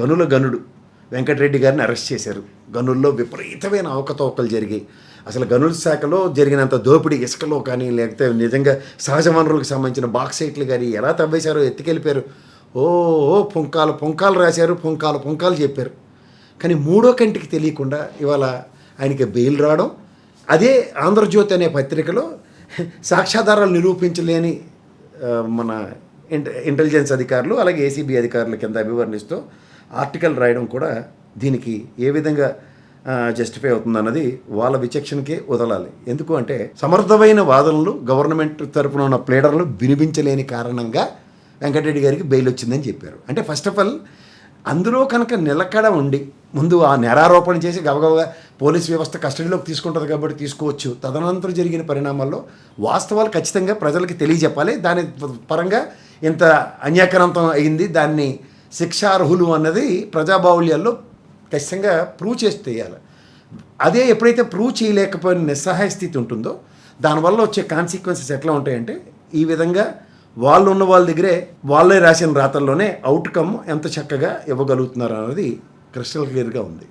గనుల గనుడు వెంకటరెడ్డి గారిని అరెస్ట్ చేశారు. గనుల్లో విపరీతమైన అవకతవకలు జరిగాయి. అసలు గనుల శాఖలో జరిగినంత దోపిడీ ఇసుకలో కానీ లేకపోతే నిజంగా సహజ వనరులకు సంబంధించిన బాక్సైట్లు కానీ ఎలా తవ్వేశారో ఎత్తుకెళ్ళిపోయారు. ఓ ఓ పుంకాలు పుంకాలు రాశారు పుంకాలు పుంకాలు చెప్పారు. కానీ మూడో కంటికి తెలియకుండా ఇవాళ ఆయనకి బెయిల్ రావడం అదే ఆంధ్రజ్యోతి అనే పత్రికలో సాక్ష్యాధారాలు నిరూపించలేని మన ఇంట ఇంటెలిజెన్స్ అధికారులు అలాగే ఏసీబీ అధికారుల కింద అభివర్ణిస్తూ ఆర్టికల్ రాయడం కూడా దీనికి ఏ విధంగా జస్టిఫై అవుతుందన్నది వాళ్ళ విచక్షణకే వదలాలి. ఎందుకు అంటే సమర్థమైన వాదనలు గవర్నమెంట్ తరపున ఉన్న ప్లేడర్లు వినిపించలేని కారణంగా వెంకటరెడ్డి గారికి బెయిల్ వచ్చిందని చెప్పారు. అంటే ఫస్ట్ ఆఫ్ ఆల్ అందులో కనుక నిలకడ ఉండి ముందు ఆ నేరారోపణ చేసి గబగబగా పోలీస్ వ్యవస్థ కస్టడీలోకి తీసుకుంటుంది కాబట్టి తీసుకోవచ్చు. తదనంతరం జరిగిన పరిణామాల్లో వాస్తవాలు ఖచ్చితంగా ప్రజలకి తెలియజెప్పాలి. దాని పరంగా ఇంత అన్యాక్రాంతం అయింది. దాన్ని శిక్షార్హులు అన్నది ప్రజాబాహుల్యాల్లో ఖచ్చితంగా ప్రూవ్ చేసి చేయాలి అదే ఎప్పుడైతే ప్రూవ్ చేయలేకపోయిన నిస్సహాయ స్థితి ఉంటుందో దానివల్ల వచ్చే కాన్సిక్వెన్సెస్ ఎట్లా ఉంటాయంటే ఈ విధంగా వాళ్ళు ఉన్న వాళ్ళ దగ్గరే వాళ్ళే రాసిన రాతల్లోనే అవుట్కమ్ ఎంత చక్కగా ఇవ్వగలుగుతున్నారు అన్నది క్రిస్టల్ క్లియర్గా ఉంది.